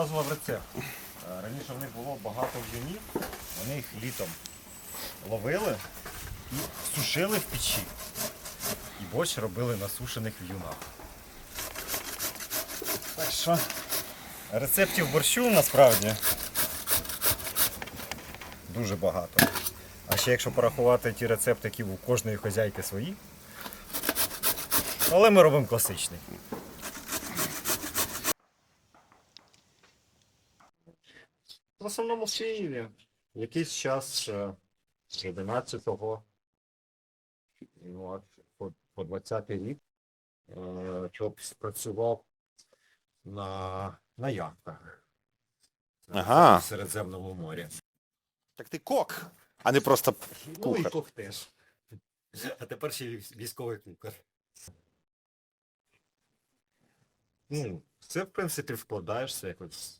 показував рецепт. Е, Раніше в них було багато в'юнів, вони їх літом ловили і сушили в печі. І борщ робили на сушених в'юнах. Так що рецептів борщу насправді дуже багато. А ще якщо порахувати ті рецепти, які у кожної хазяйки свої. Але ми робимо класичний. В основному в Києві. Якийсь час е, з 11-го ну, по, по 20-й рік е, Чоп спрацював на, на яхтах Ага. в Середземному морі. Так ти кок, а не просто Ну і кухар. кох теж. А тепер ще військовий кухар. Ну, це, в принципі, вкладаєшся якось.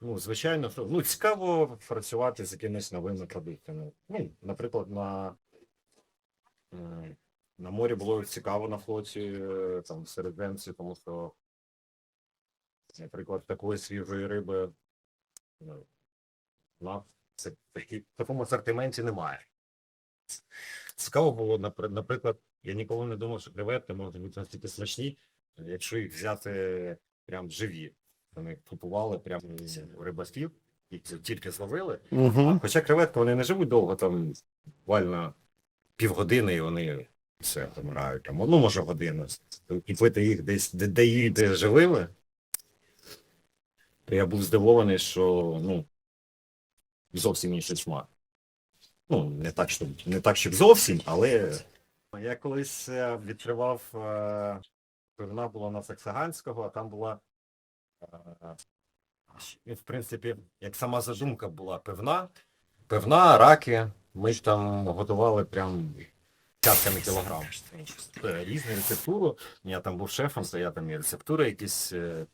Ну, звичайно, ну, цікаво працювати з якимись новими продуктами. Ну, наприклад, на, на морі було цікаво на флоті, е, там, середземці, тому що, наприклад, такої свіжої риби ну, на це в такому асортименті немає. Цікаво було, наприклад, я ніколи не думав, що креветки можуть бути настільки смачні, якщо їх взяти прям живі. Вони купували прямо рибаків, їх тільки зловили. Угу. Хоча креветки вони не живуть довго, там буквально півгодини і вони все помирають. Там, ну, може, годину. І пити їх десь, де, де їх де живили, то я був здивований, що ну, зовсім інший смак. Ну, не так, щоб, не так, щоб зовсім, але я колись е, відкривав е, пивна була на Саксаганського, а там була, і, в принципі, як сама задумка була пивна, пивна, раки, ми ж там готували прям десятками кілограм. Е, Різну рецептуру. Я там був шефом, то я там і рецептури якісь е,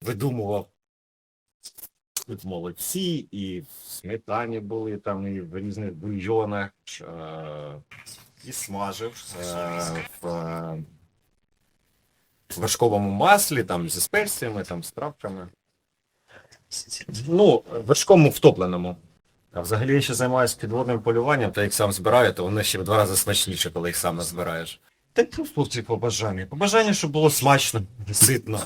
видумував. Тут молодці, і в сметані були, там, і в різних бульйонах, е, і смажив в вершковому маслі, там, зі спеціями, там, з травками. Ну, вершкому втопленому. А взагалі я ще займаюся підводним полюванням, то як сам збираю, то воно ще в два рази смачніше, коли їх сам збираєш. Та просто ці побажання. Побажання, щоб було смачно, ситно.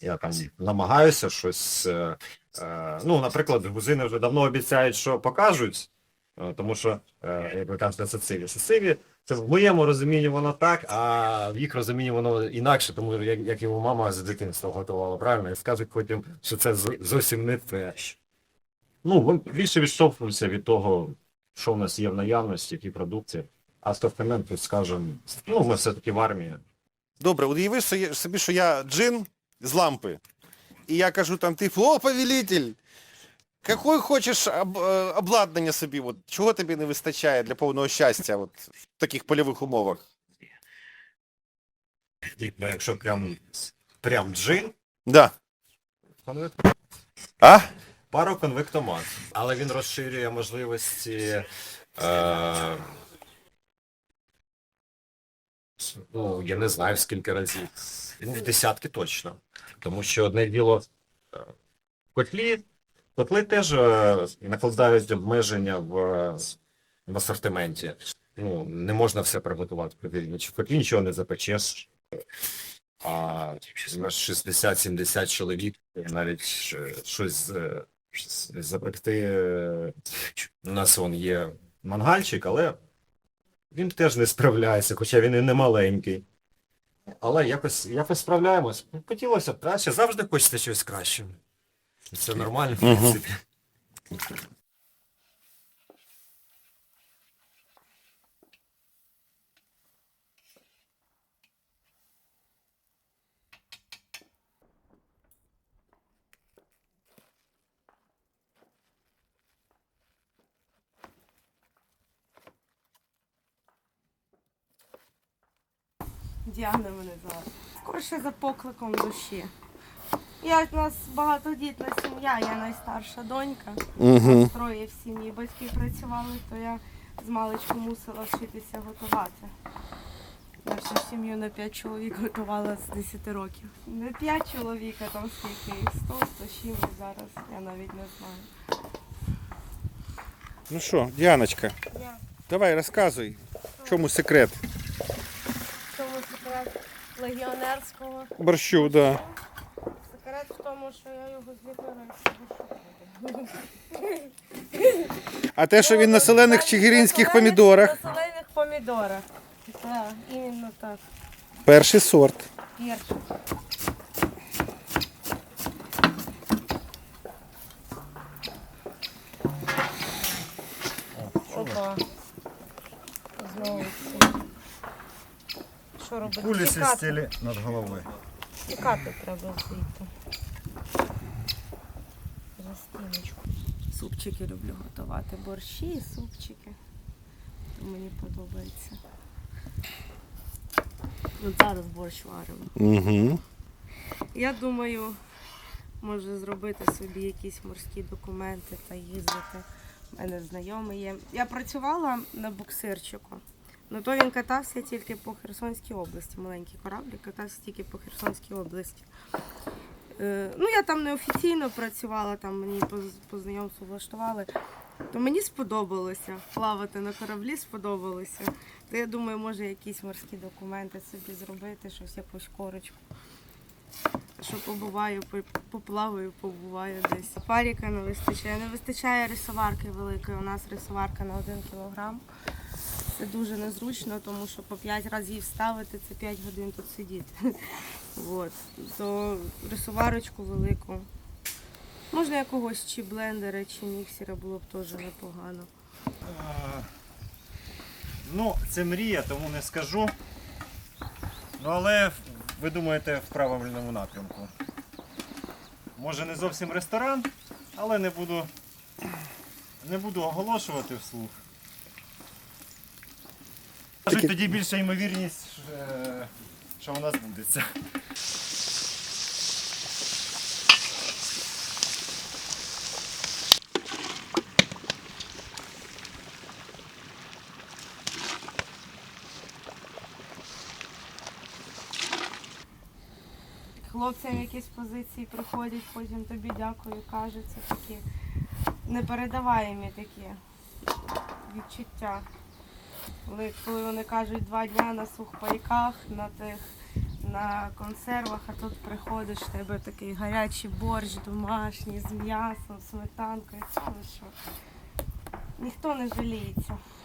Я там намагаюся щось. Е, е, ну, наприклад, грузини вже давно обіцяють, що покажуть, тому що, е, як ви кажете, сециві. Сециві, це в моєму розумінні воно так, а в їх розумінні воно інакше, тому як, як його мама з дитинства готувала, правильно? І скажуть потім, що це зо- зовсім не те. Ну, вон більше відштовхуються від того, що в нас є в наявності, які продукти. А тут скажемо, ну, ми все-таки в армії. Добре, уяви собі, що я джин з лампи. І я кажу там, ти фло, повелитель. Какое хочеш об, е, обладнання собі? От, чого тобі не вистачає для повного щастя от, в таких польових умовах? Ну, Якщо прям, прям джин, Да. конвект- А? пароконвектомат. Але він розширює можливості. Е, ну, я не знаю в скільки разів. Ну, в десятки точно. Тому що одне діло е, в котлі. Котли теж е, накладають обмеження в, е, в асортименті. Ну, не можна все приготувати. повірно. Чи котлі нічого не запечеш. А 60-70 чоловік навіть е, щось запекти. У нас вон є мангальчик, але він теж не справляється, хоча він і не маленький. Але якось, якось справляємось. Хотілося б краще, завжди хочеться щось краще. Це нормально, в принципі. Діана мене звати. Скорше за покликом душі. Я у нас багатодітна сім'я, я найстарша донька. Угу. Троє в сім'ї. Батьки працювали, то я з маличку мусила вчитися готувати. Я всю сім'ю на 5 чоловік готувала з 10 років. Не 5 чоловік, а там скільки їх 100, 100 чимось зараз, я навіть не знаю. Ну що, Діаночка, Я давай розказуй, в чому секрет в цьому секрет легіонерського. борщу, да. Що я його зліпила. А те, що він на солених чигиринських На помідорах. солених помідорах. Так, іменно так. Перший сорт. Перший. Опа. Знову. Що робити? Кулі Тікати. свистіли над головою. Тікати треба звідти. За стіночку. Супчики люблю готувати. Борщі і супчики. То мені подобається. От зараз борщ варимо. Угу. Я думаю, може зробити собі якісь морські документи та їздити. У мене знайомий є. Я працювала на буксирчику. Ну то він катався тільки по Херсонській області. Маленький корабль катався тільки по Херсонській області. Е, ну, я там неофіційно працювала, там мені по, знайомству влаштували. То мені сподобалося плавати на кораблі, сподобалося. То я думаю, може якісь морські документи собі зробити, щось якусь корочку. Що побуваю, поплаваю, побуваю десь. Паріка не вистачає. Не вистачає рисоварки великої. У нас рисоварка на 1 кілограм. Це дуже незручно, тому що по 5 разів ставити це 5 годин тут сидіти. От. То рисоварочку велику. Можна якогось чи блендера, чи міксера було б теж непогано. Ну, це мрія, тому не скажу. Ну, але ви думаєте в правильному напрямку. Може не зовсім ресторан, але не буду, не буду оголошувати вслух. Кажуть, тоді більша ймовірність, е, що у нас будеться. Хлопцям якісь позиції приходять, потім тобі дякую, кажуть, це такі непередаваємі такі відчуття. Коли, вони кажуть два дня на сухпайках, на тих на консервах, а тут приходиш, в тебе такий гарячий борщ домашній з м'ясом, сметанкою. Що? Ніхто не жаліється.